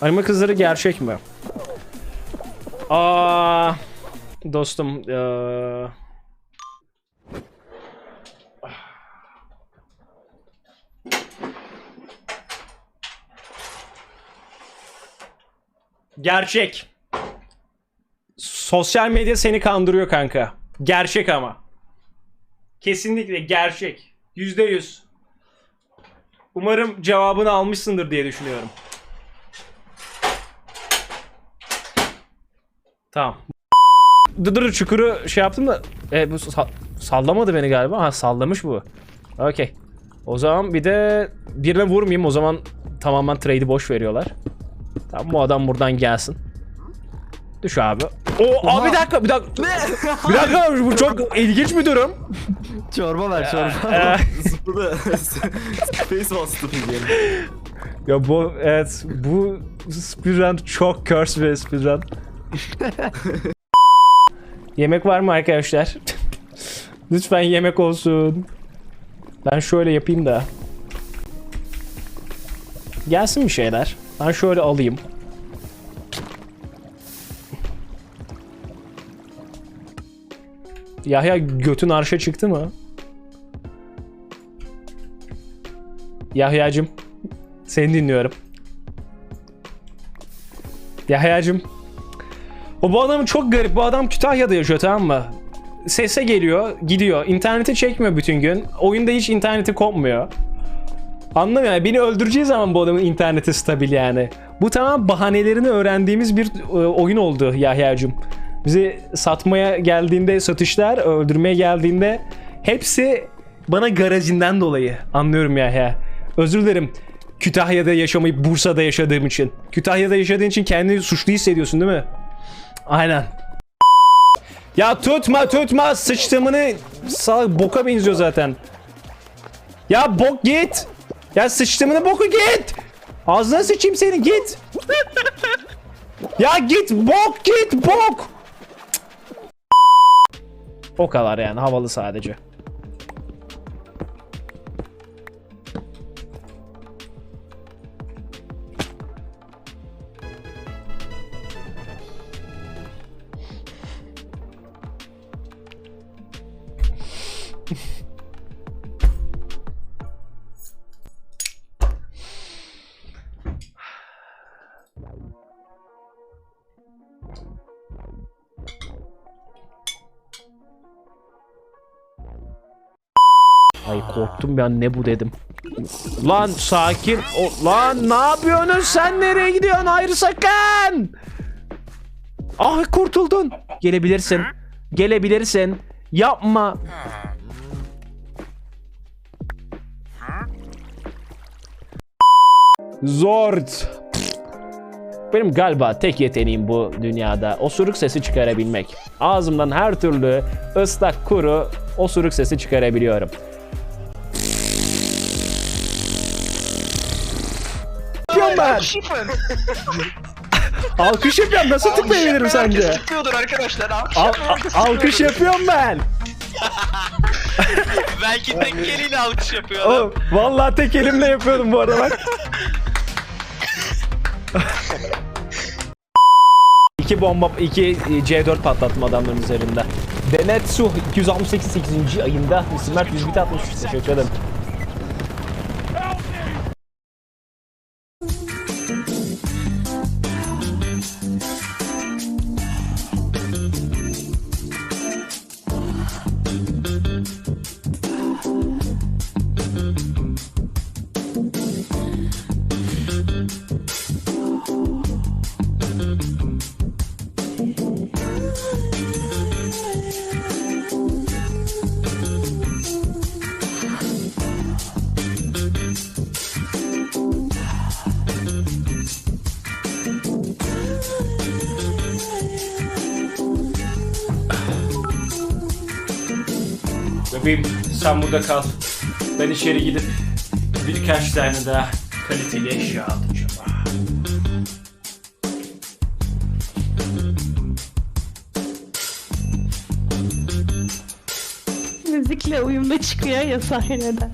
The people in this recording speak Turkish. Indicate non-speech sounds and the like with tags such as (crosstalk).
Anime kızları gerçek mi? Aa, dostum. eee, Gerçek. Sosyal medya seni kandırıyor kanka. Gerçek ama. Kesinlikle gerçek. Yüzde yüz. Umarım cevabını almışsındır diye düşünüyorum. Tamam. Dur çukuru şey yaptım da e, bu sa- sallamadı beni galiba. Ha sallamış bu. Okey. O zaman bir de birine vurmayayım. O zaman tamamen trade'i boş veriyorlar. Tamam bu adam buradan gelsin. Düş abi. O abi bir dakika bir dakika. (laughs) bir dakika bu çok ilginç bir durum. (laughs) Çorba ver çorba. Ee, (laughs) Zıpladı. Face bastı ya bu evet bu speedrun çok curse bir speedrun. Yemek var mı arkadaşlar? (laughs) Lütfen yemek olsun. Ben şöyle yapayım da. Gelsin bir şeyler. Ben şöyle alayım. Yahya götün arşa çıktı mı? Yahya'cım seni dinliyorum. Yahya'cım o bu adam çok garip. Bu adam Kütahya'da yaşıyor tamam mı? Sese geliyor, gidiyor. İnterneti çekmiyor bütün gün. Oyunda hiç interneti kopmuyor. Anlamıyorum. Yani beni öldüreceği zaman bu adamın interneti stabil yani. Bu tamam bahanelerini öğrendiğimiz bir e, oyun oldu Yahya'cım. Bizi satmaya geldiğinde satışlar, öldürmeye geldiğinde hepsi bana garajından dolayı. Anlıyorum Yahya. Özür dilerim. Kütahya'da yaşamayıp Bursa'da yaşadığım için. Kütahya'da yaşadığın için kendini suçlu hissediyorsun değil mi? Aynen. Ya tutma tutma sıçtığımını sağ boka benziyor zaten. Ya bok git. Ya sıçtığımını boku git. Ağzına sıçayım seni git. ya git bok git bok. O kadar yani havalı sadece. Ay korktum ben ne bu dedim. Lan sakin ol. Lan ne yapıyorsun sen nereye gidiyorsun hayır sakın. Ah kurtuldun. Gelebilirsin. Gelebilirsin. Yapma. Zord. Benim galiba tek yeteneğim bu dünyada osuruk sesi çıkarabilmek. Ağzımdan her türlü ıslak kuru osuruk sesi çıkarabiliyorum. yapıyorum? Şifren. (laughs) Alkış yapıyorum. Nasıl tıklayabilirim sence? Tıklıyordur arkadaşlar. Alkış Al- yapıyor, herkes a- alkış tıklıyordur. yapıyorum ben. Belki tek eliyle alkış yapıyor adam. Oğlum, vallahi tek elimle yapıyordum bu arada bak. (laughs) (laughs) iki bomba, iki C4 patlattım adamların üzerinde. Denetsu 268 8. ayında 100 bit atmış. Teşekkür ederim. Bebeğim sen burada kal. Ben içeri gidip birkaç tane daha kaliteli eşya alacağım. Müzikle uyumda çıkıyor ya sahneden.